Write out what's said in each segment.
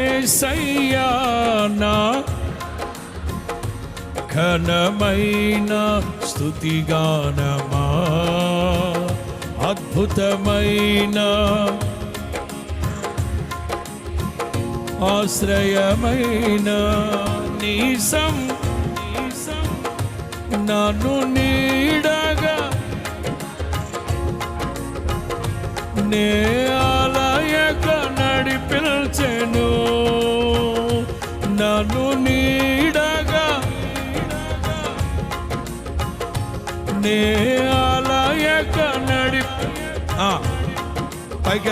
ఏసయ్యా నా ఘనమైన స్థుతిగానమా అద్భుతమైన ఆశ్రయమైన నీసం నీసం నన్ను నీడగా నే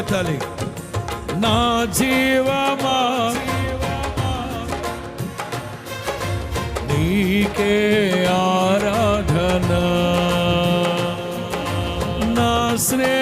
పైకెత్తాలి నా జీవమా? నీకే ఆరాధన. నా స్నేహ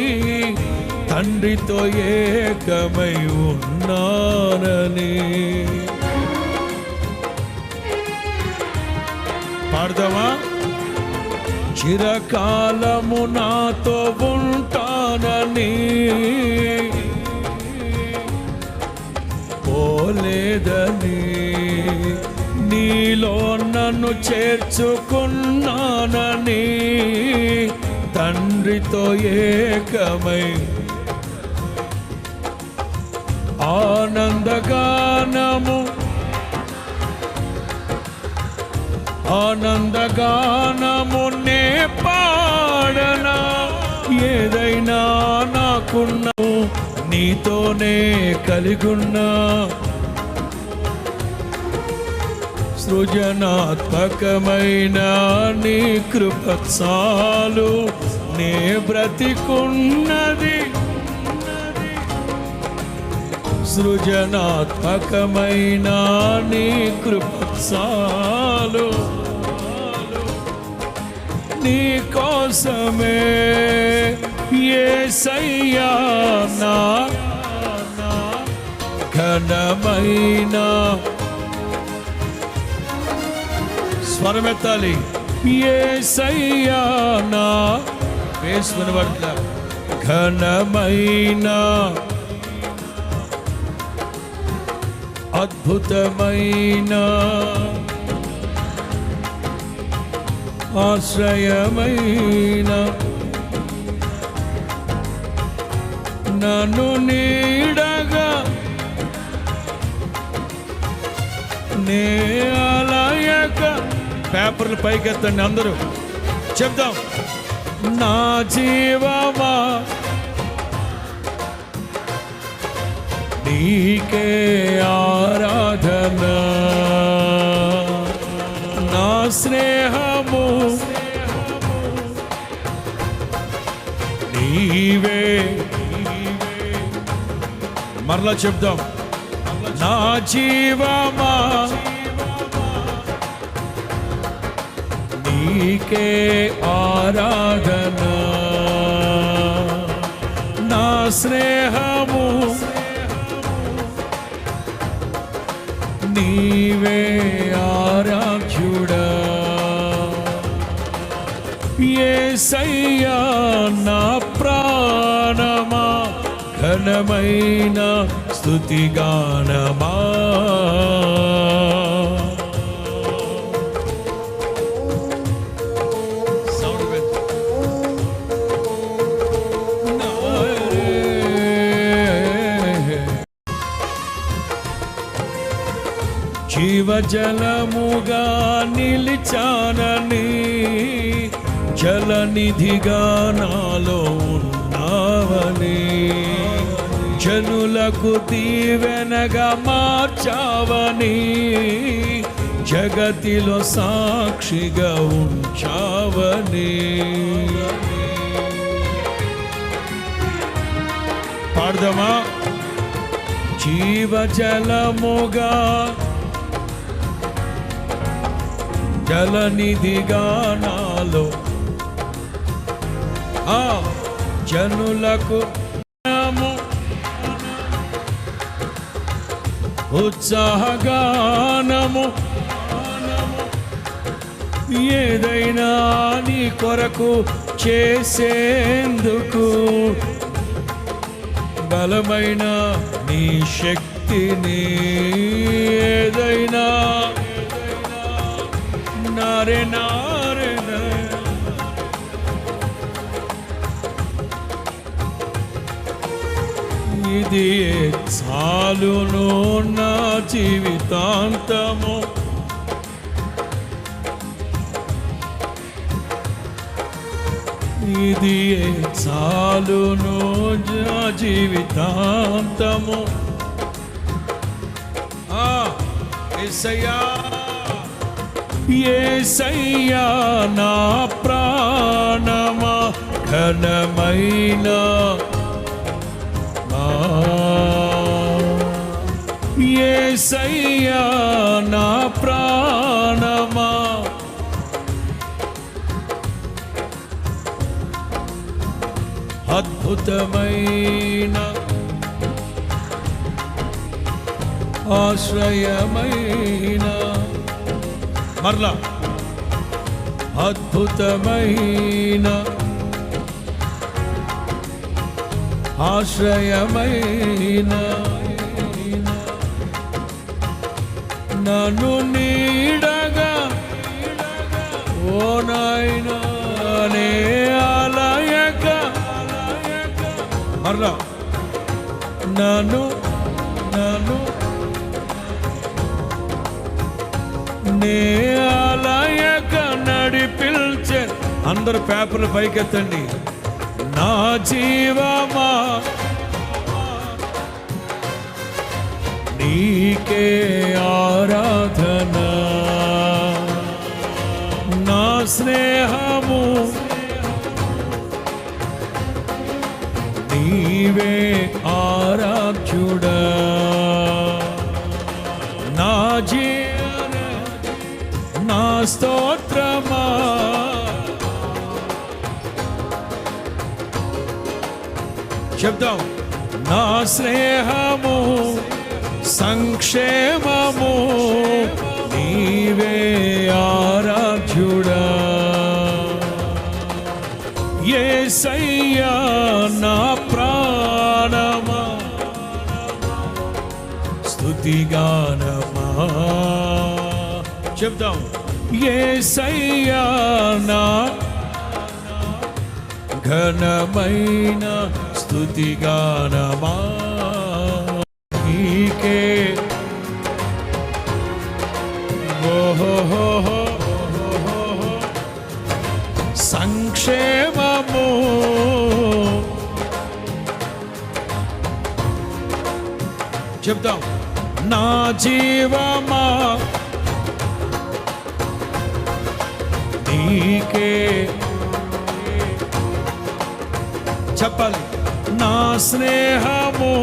తండ్రితో ఏకమై ఉన్నానని. పాడదామా? చిరకాలము నాతో ఉంటానని. పోలేదని నీలో నన్ను చేర్చుకున్నానని. తండ్రితో ఏకమై ఆనందగానము. ఆనందగానము నే పాడనా. ఏదైనా నాకున్న నీతోనే కలిగున్నా. సృజనాత్మకమైన నీ కృప చాలు నే బ్రతికున్నది. సృజనాత్మకమైన నీ కృపసాలు నీ కోసమే ఏ నా ఘనమైన. స్వరమెత్తాలి ఏ నా. వేసుకుని పట్ల ఘనమైన. అద్భుతమైన ఆశ్రయమైన నన్ను నీడగా నే అలయక పేపర్లు పైకెత్తండి అందరూ. చెప్దాం. నా జీవమా నీకే ఆరాధన నా స్నేహము నీవే మరలా చెప్దాం। నా జీవమా। నీకే ఆరాధన। నా స్నేహము నీవే ఆరాధ్యుడా. ఏసయ్యా నా ప్రాణమా ఘనమైన స్థుతిగానమా. జీవజలముగా నిలిచానని జలనిధిగా నాలో ఉన్నావని జనులకు దీవెనగా మార్చావని జగతిలో సాక్షిగా ఉంచావని. పాడదామా? జీవజలముగా జలనిధిగా నాలో ఆ జనులకు ఉత్సాహగానము. ఏదైనా నీ కొరకు చేసేందుకు బలమైన నీ శక్తిని ఏదైనా నారే నారే ఇది చాలును నా జీవితాంతము. ఇది చాలును నా జీవితాంతము. ఆ, యేసయ్యా ఏసయ్యా నా ప్రాణమా ఘనమైన ఏసయ్యా నా ప్రాణమా. అద్భుతమైన ఆశ్రయమైన మరలా. అద్భుతమైన ఆశ్రయమైన నన్ను నీడగా ఓ నాయనా నే అలయక మరలా. నన్ను నన్ను నే అందరూ పేపర్లు పైకెత్తండి. నా జీవమా? నీకే ఆరాధన. నా స్నేహము. నీవే ఆరాధ్యుడా. నా జీవన నా స్తోత్ర చెప్దాం నా స్నేహము సంక్షేమము నీవే ఆరాధ్యుడా. యేసయ్యా నా ప్రాణమా. స్తుతిగానమా. చెప్దాం. యేసయ్యా నా ఘనమైన స్తుతిగానమా నీకే. ఓహోహోహో. సంక్షేమము. చెప్తాం నా జీవమా? నీకే. చెప్పాలి. నా స్నేహము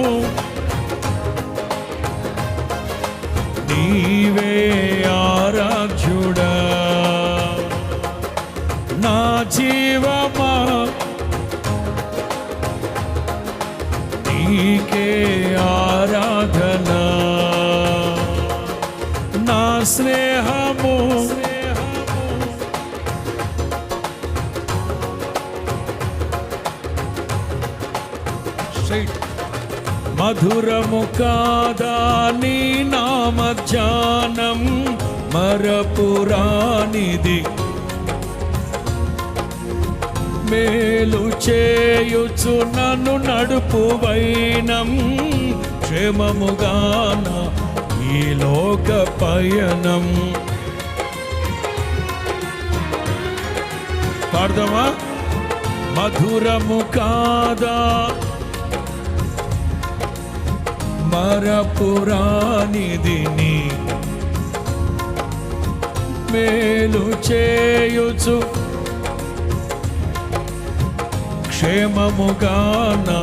నీవే ఆరాధ్యుడా నా జీవమా నీకే ఆరాధన నా స్నేహము మధురము కాదా నీ నామధ్యానం మరపురానిది. మేలు చేయుచు నన్ను నడుపు వైనం క్షేమముగాన ఈ లోక పయనం. పాడదామా? మధురము కాదా మరపురానిదిని మేలు చేయుచు క్షేమముగా నా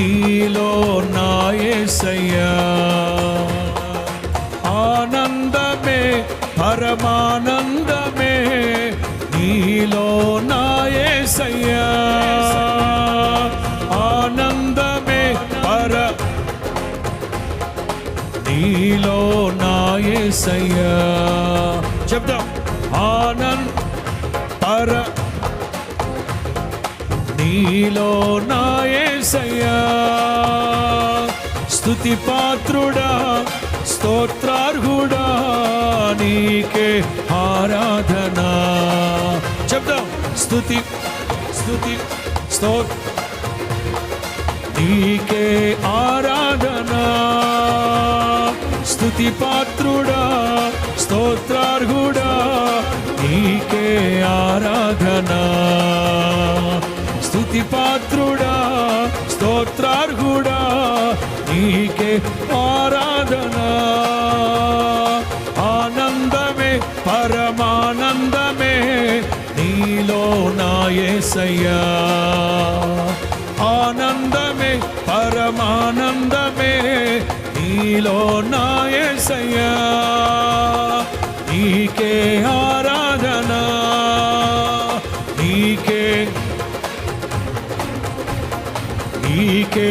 నీలో నాయసయ్యా ఆనందమే పరమానందమే నీలో నాయసయ్యా ఆనందమే పర నీలో నాయసయ్యా చెప్తాం ఆనంద్ పర నీలో నాయసయ్యా స్థుతి పాత్రుడా స్తోత్రార్హుడా నీకే ఆరాధనా. చెప్దాం స్థుతి స్థుతి స్తోత్ నీకే ఆరాధనా. స్థుతి పాత్రుడా స్తోత్రార్హు నీలో నాయసయ్యా ఆనందమే పరమానందమే నీలో నాయసయ్యా నీకే ఆరాధన నీకే నీకే